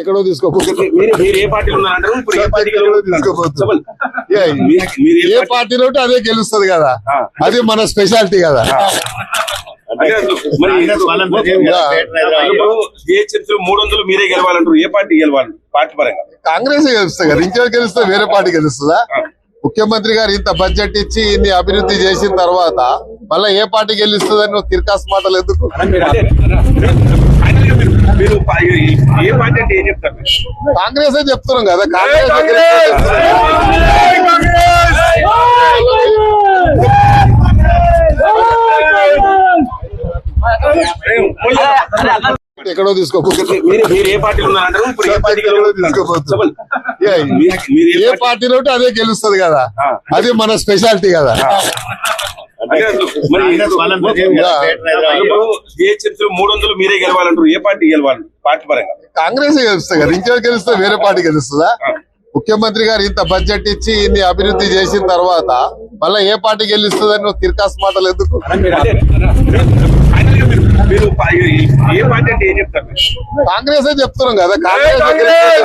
ఎక్కడో తీసుకోపోతుంది ఏ పార్టీలో అదే గెలుస్తుంది కదా. అది మన స్పెషాలిటీ కదా. మూడు వందలు మీరే గెలవాలంటారు. ఏ పార్టీ గెలవాలి? పార్టీ పరంగా. కాంగ్రెస్ గెలుస్తుంది కదా. ఇంకెవరు గెలుస్తే వేరే పార్టీ గెలుస్తుందా? ముఖ్యమంత్రి గారు ఇంత బడ్జెట్ ఇచ్చి ఇన్ని అభివృద్ధి చేసిన తర్వాత మళ్ళీ ఏ పార్టీ గెలుస్తుందని నువ్వు తిరకాసు మాటలు ఎందుకు? మీరు- మీరు పా- ఏ పార్టీ అంటే ఏం చెప్తారు? కాంగ్రెస్ చెప్తున్నాం కదా కాంగ్రెస్. ఎక్కడో తీసుకోపోతుంది ఏ పార్టీలో అదే గెలుస్తుంది కదా. అది మన స్పెషాలిటీ కదా. మూడు వందలు మీరే గెలవాలంటారు. ఏ పార్టీ గెలవాలి? పార్టీ పరంగా. కాంగ్రెస్ గెలుస్తుంది కదా. ఇంకెవరు గెలిస్తే వేరే పార్టీ గెలుస్తుందా? ముఖ్యమంత్రి గారు ఇంత బడ్జెట్ ఇచ్చి ఇన్ని అభివృద్ధి చేసిన తర్వాత మళ్ళీ ఏ పార్టీ గెలుస్తుందని నువ్వు తిరకాసు మాటలు ఎందుకు? అంటే ఫైనల్గా మీరు- మీరు పా- ఏ పార్టీ అంటే ఏం చెప్తారు? మీరు? కాంగ్రెస్ చెప్తున్నాం కదా. Congress